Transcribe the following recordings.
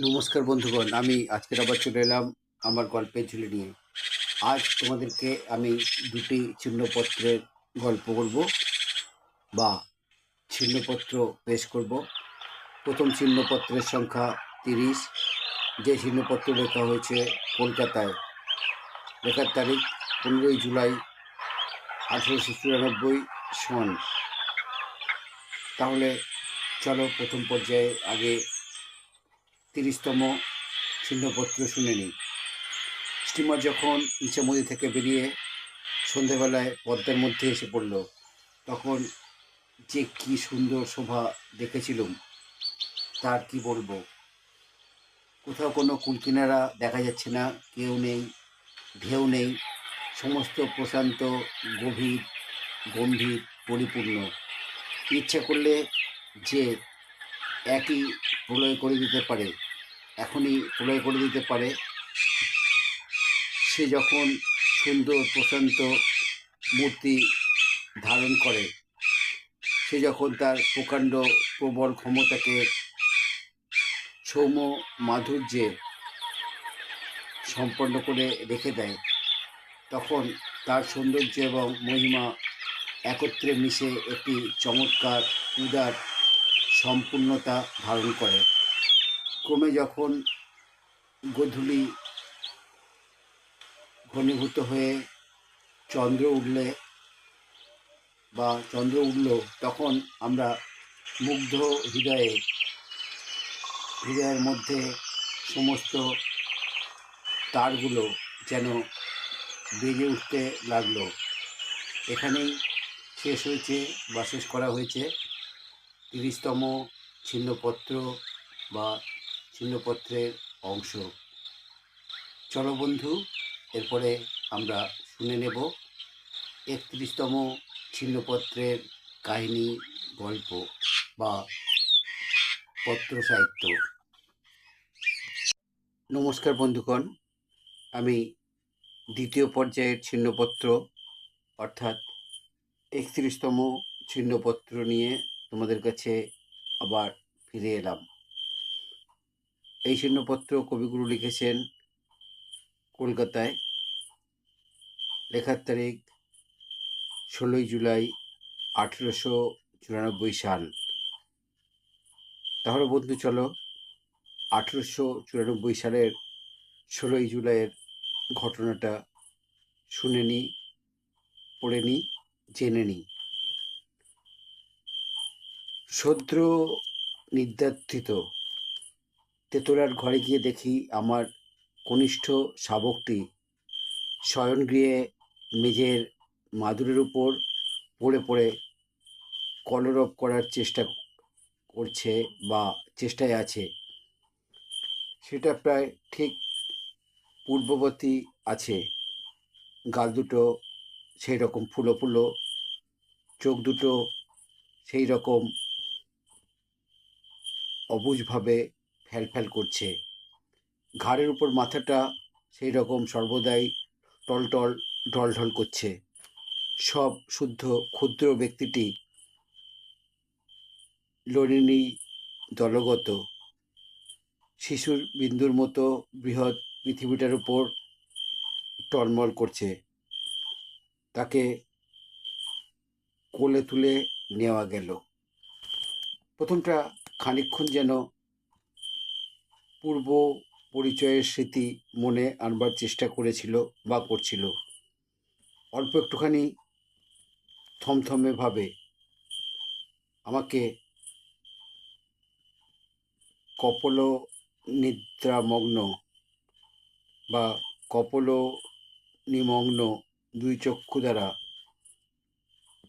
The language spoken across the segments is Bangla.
নমস্কার বন্ধুগণ, আমি আজকের আবার চলে এলাম আমার গল্পের ঝুলি নিয়ে। আজ তোমাদেরকে আমি দুটি চিহ্নপত্রের গল্প করব বা চিহ্নপত্র পেশ করব। প্রথম চিহ্নপত্রের সংখ্যা তিরিশ। যে চিহ্নপত্র লেখা হয়েছে কলকাতায়, লেখার তারিখ পনেরোই জুলাই আঠেরোশো চুরানব্বই সন। তাহলে চলো প্রথম পর্যায়ে আগে তিরিশতম চিহ্নপত্র শুনে নিই স্টিমার যখন ইচ্ছামতি থেকে বেরিয়ে সন্ধেবেলায় পদ্মার মধ্যে এসে পড়ল, তখন যে কি সুন্দর শোভা দেখেছিলুম, তার কি বলব? কোথাও কোনো কুলকিনারা দেখা যাচ্ছে না, কেউ নেই, ঢেউ নেই, সমস্ত প্রশান্ত, গভীর, গম্ভীর, পরিপূর্ণ। ইচ্ছা করলে যে একই প্রলয় করে দিতে পারে, এখনই প্রলয় করে দিতে পারে। সে যখন সুন্দর, প্রশান্ত মূর্তি ধারণ করে, সে যখন তার প্রকাণ্ড প্রবল ক্ষমতাকে সৌম্য মাধুর্যে সম্পন্ন করে রেখে দেয়, তখন তার সৌন্দর্য এবং মহিমা একত্রে মিশে একটি চমৎকার, উদার সম্পূর্ণতা ধারণ করে। ক্রমে যখন গোধূলি ঘনীভূত হয়ে চন্দ্র উঠলে বা চন্দ্র উঠল, তখন আমরা মুগ্ধ হৃদয়ে, হৃদয়ের মধ্যে সমস্ত তারগুলো যেন বেজে উঠতে লাগল। এখানেই শেষ হয়েছে বা শেষ করা হয়েছে। তিরিশতম ছিন্নপত্র বা ছিন্নপত্রের অংশ। চলো বন্ধু, এরপরে আমরা শুনে নেব একত্রিশতম ছিন্নপত্রের কাহিনী, গল্প বা পত্র সাহিত্য। নমস্কার বন্ধুগণ, আমি দ্বিতীয় পর্যায়ের ছিন্নপত্র, অর্থাৎ একত্রিশতম ছিন্নপত্র নিয়ে তোমাদের কাছে আবার ফিরে এলাম। এই ছিন্নপত্র কবিগুরু লিখেছেন কলকাতায়। লেখার তারিখ ষোলোই জুলাই আঠেরোশো চুরানব্বই সাল। তাহলে বন্ধু চলো, আঠেরোশো চুরানব্বই সালের ষোলোই জুলাইয়ের ঘটনাটা শুনে নিই, পড়ে নিই, জেনে নিই। সদ্য নির্যাতিত। তেতলার ঘরে গিয়ে দেখি আমার কনিষ্ঠ শাবকটি শয়নগৃহে মেঝের মাদুরের উপর পড়ে পড়ে কলরব করার চেষ্টা করছে বা চেষ্টায় আছে। সেটা প্রায় ঠিক পূর্ববর্তী আছে। গাল দুটো সেই রকম ফুলো ফুলো, চোখ দুটো সেই রকম অবুঝভাবে ফ্যালফ্যাল করছে। ঘাড়ের উপর মাথাটা সেই রকম সর্বদাই টলটল, ঢলঢল করছে। সব শুদ্ধ, ক্ষুদ্র ব্যক্তিটি লরিণী দলগত। শিশুর বিন্দুর মতো বৃহৎ পৃথিবীটার উপর টলমল করছে। তাকে কোলে তুলে নেওয়া গেল। প্রথমটা খানিক্ষণ যেন পূর্ব পরিচয়ের স্মৃতি মনে আনবার চেষ্টা করেছিল বা করছিল। অল্প একটুখানি থমথমে ভাবে, আমাকে কপল নিদ্রামগ্ন বা কপল নিমগ্ন দুই চক্ষু দ্বারা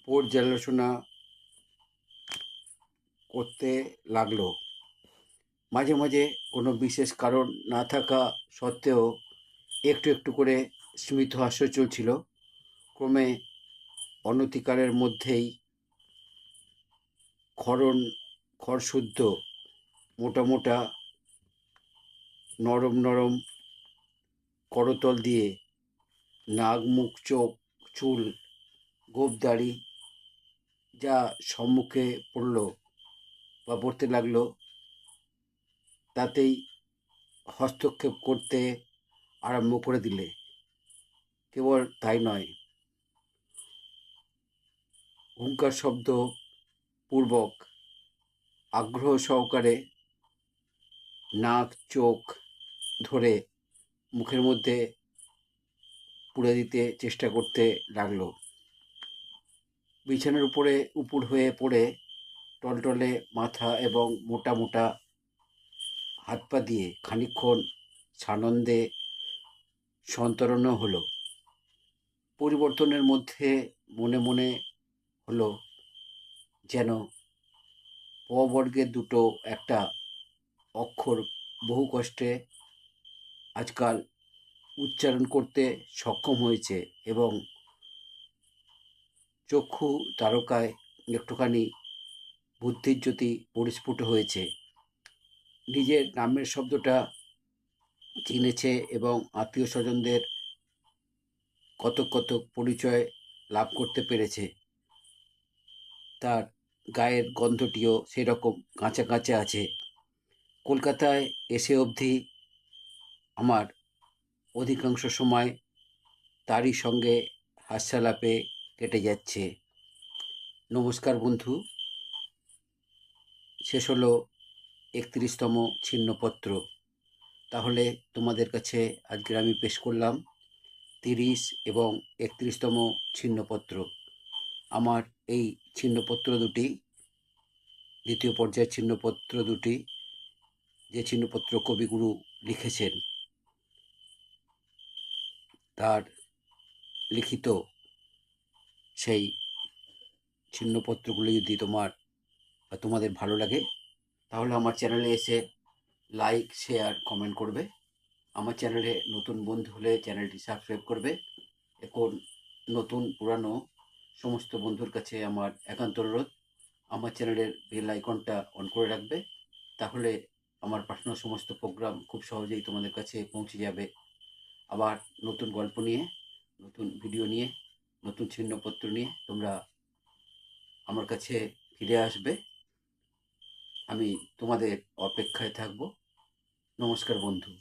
পর্যালোচনা করতে লাগল। মাঝে মাঝে কোনো বিশেষ কারণ না থাকা সত্ত্বেও একটু একটু করে স্মিত হাস্য চলছিল। ক্রমে অনতিকালের মধ্যেই ক্ষরণ খড়শুদ্ধ মোটা মোটা, নরম নরম করতল দিয়ে নাক, মুখ, চোখ, চুল গোপদাড়ি যা সম্মুখে পড়ল। বা পড়তে লাগল, তাতেই হস্তক্ষেপ করতে আরম্ভ করে দিলে। কেবল তাই নয়, হুঙ্কার শব্দ পূর্বক আগ্রহ সহকারে নাক, চোখ ধরে মুখের মধ্যে পুড়ে দিতে চেষ্টা করতে লাগল। বিছানার উপরে উপুর হয়ে পড়ে টলটলে মাথা এবং মোটা মোটা হাত পা দিয়ে খানিকক্ষণ সানন্দে সন্তরণও হলো। পরিবর্তনের মধ্যে মনে মনে হলো যেন প দুটো একটা অক্ষর বহু কষ্টে আজকাল উচ্চারণ করতে সক্ষম হয়েছে এবং চক্ষু তারকায় একটুখানি বুদ্ধির জ্যোতি পরিস্ফুট হয়েছে। নিজের নামের শব্দটা চিনেছে এবং আত্মীয় স্বজনদের কতক কতক পরিচয় লাভ করতে পেরেছে। তার গায়ের গন্ধটিও সেরকম কাঁচা কাঁচা আছে। কলকাতায় এসে অবধি আমার অধিকাংশ সময় তারই সঙ্গে হাস্যালাপে কেটে যাচ্ছে। নমস্কার বন্ধু। শেষ হলো একত্রিশতম ছিন্নপত্র। তাহলে তোমাদের কাছে আজকের আমি পেশ করলাম তিরিশ এবং একত্রিশতম ছিন্নপত্র। আমার এই ছিন্নপত্র দুটি, দ্বিতীয় পর্যায়ের ছিন্নপত্র দুটি, যে ছিন্নপত্র কবিগুরু লিখেছেন, তার লিখিত সেই ছিন্নপত্রগুলো যদি তোমার বা তোমাদের ভালো লাগে, তাহলে আমার চ্যানেলে এসে লাইক শেয়ার কমেন্ট করবে। আমার চ্যানেলে নতুন বন্ধু হলে চ্যানেলটি সাবস্ক্রাইব করবে। এখন নতুন, পুরানো সমস্ত বন্ধুর কাছে আমার একান্ত অনুরোধ, আমার চ্যানেলের বেল আইকনটা অন করে রাখবে। তাহলে আমার পাঠানো সমস্ত প্রোগ্রাম খুব সহজেই তোমাদের কাছে পৌঁছে যাবে। আবার নতুন গল্প নিয়ে, নতুন ভিডিও নিয়ে, নতুন ছিন্নপত্র নিয়ে তোমরা আমার কাছে ফিরে আসবে। আমি তোমাদের অপেক্ষায় থাকব। নমস্কার বন্ধু।